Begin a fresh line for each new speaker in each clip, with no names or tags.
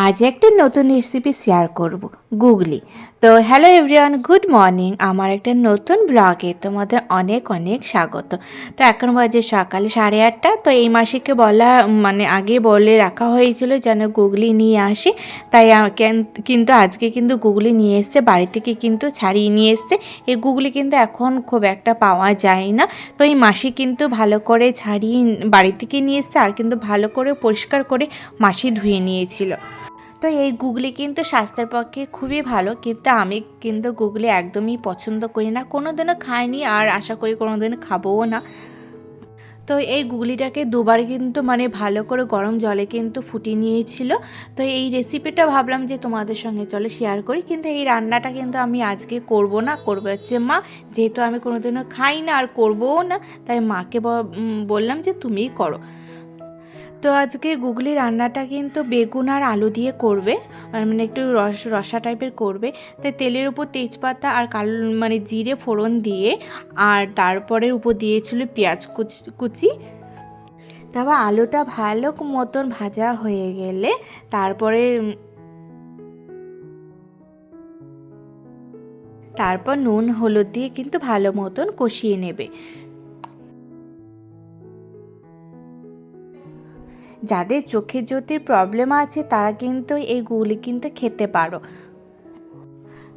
আজ একটা নতুন রেসিপি শেয়ার করব। গুগলি তো হ্যালো এভরিওয়ান গুড মর্নিং আমার একটা নতুন ব্লগে তোমাদের অনেক অনেক স্বাগত। তো এখন বাজে সকালে সাড়ে আটটা। তো এই মাসিকে বলা মানে আগে বলে রাখা হয়েছিল যেন গুগলি নিয়ে আসে। তাই কেন- কিন্তু আজকে কিন্তু গুগলি নিয়ে এসছে, বাড়ি থেকে কিন্তু ছাড়িয়ে নিয়ে এসছে। এই গুগলি কিন্তু এখন খুব একটা পাওয়া যায় না। তো এই মাসি কিন্তু ভালো করে ছাড়িয়ে, বাড়ি থেকে নিয়ে এসছে, আর কিন্তু ভালো করে পরিষ্কার করে মাসি ধুয়ে নিয়েছিল। তো এই গুগলি কিন্তু স্বাস্থ্যের পক্ষে খুবই ভালো। কিন্তু আমি কিন্তু গুগলি একদমই পছন্দ করি না। কোনো দিনও খাইনি আর আশা করি কোনো দিন খাবোও না। তো এই গুগলিটাকে দুবার কিন্তু মানে ভালো করে গরম জলে কিন্তু ফুটিয়ে নিয়েছিল। তো এই রেসিপিটা ভাবলাম যে তোমাদের সঙ্গে চলো শেয়ার করি। কিন্তু এই রান্নাটা কিন্তু আমি আজকে করব না। করব হচ্ছে মা। যেহেতু আমি কোনোদিনও খাই না আর করবোও না, তাই মাকে বললাম যে তুমিই করো। তো আজকে গুগলি রান্নাটা কিন্তু বেগুন আর আলু দিয়ে করবে মানে একটু রস, রসা টাইপের করবে। তাই তেলের উপর তেজপাতা আর কালো মানে জিরে ফোড়ন দিয়ে, আর তারপরে উপর দিয়েছিল পেঁয়াজ কুচি কুচি। তারপর আলুটা ভালো মতন ভাজা হয়ে গেলে তারপরে, তারপর নুন, হলুদ দিয়ে কিন্তু ভালো মতন কষিয়ে নেবে। যাদের চোখের জ্যোতির প্রবলেম আছে, তারা কিন্তু এই গুলি কিন্তু খেতে পারো।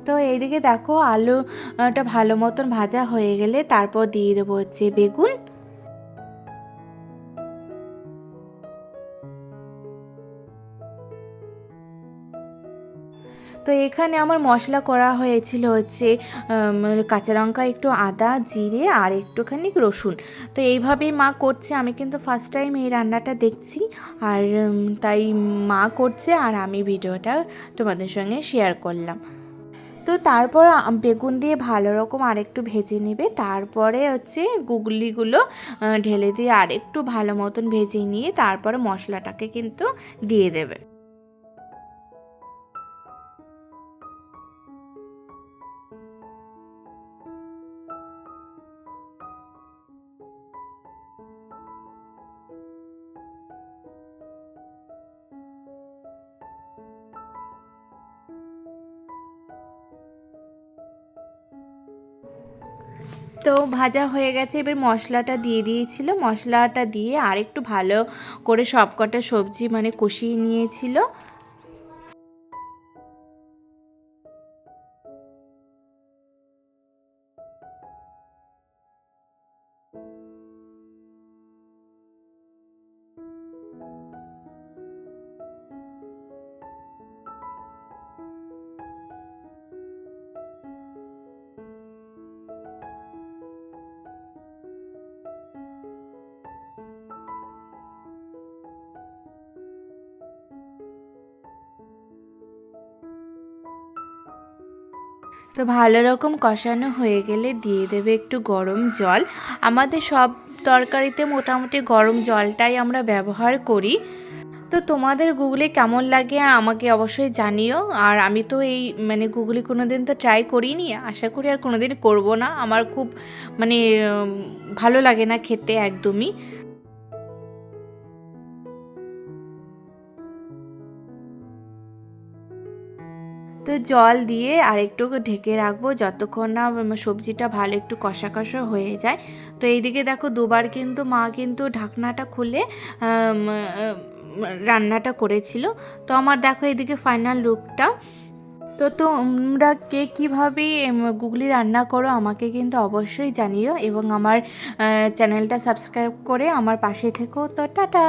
তো এইদিকে দেখো আলুটা ভালো মতন ভাজা হয়ে গেলে তারপর দিয়ে দেবো হচ্ছে বেগুন। তো এখানে আমার মশলা করা হয়েছিল হচ্ছে কাঁচা লঙ্কা, একটু আদা, জিরে আর একটুখানি রসুন। তো এইভাবেই মা করছে। আমি কিন্তু ফার্স্ট টাইম এই রান্নাটা দেখছি আর তাই মা করছে আর আমি ভিডিওটা তোমাদের সঙ্গে শেয়ার করলাম। তো তারপর বেগুন দিয়ে ভালো রকম আরেকটু ভেজে নেবে। তারপরে হচ্ছে গুগলিগুলো ঢেলে দিয়ে আরেকটু ভালো মতন ভেজে নিয়ে তারপরে মশলাটাকে কিন্তু দিয়ে দেবে। তো ভাজা হয়ে গেছে। এবার মশলাটা দিয়ে দিয়েছিল। মশলাটা দিয়ে আরেকটু ভালো করে সবকটা সবজি মানে কষিয়ে নিয়েছিল। তো ভালো রকম কষানো হয়ে গেলে দিয়ে দেবে একটু গরম জল। আমাদের সব তরকারিতে মোটামুটি গরম জলটাই আমরা ব্যবহার করি। তো তোমাদের গুগলে কেমন লাগে আমাকে অবশ্যই জানিও। আর আমি তো এই মানে গুগলি কোনো দিন তো ট্রাই করিনি। আশা করি আর কোনো দিন করব না। আমার খুব মানে ভালো লাগে না খেতে একদমই। তো জল দিয়ে আর একটু ঢেকে রাখব যতক্ষণ না সবজিটা ভালো একটু কষা কষা হয়ে যায়। তো এইদিকে দেখো দুবার কিন্তু মা কিন্তু ঢাকনাটা খুলে রান্নাটা করেছিল। তো আমার দেখো এদিকে ফাইনাল লুকটা তো তোমরা কে কীভাবে গুগলি রান্না করো আমাকে কিন্তু অবশ্যই জানিও এবং আমার চ্যানেলটা সাবস্ক্রাইব করে আমার পাশে থেকো। তো টাটা!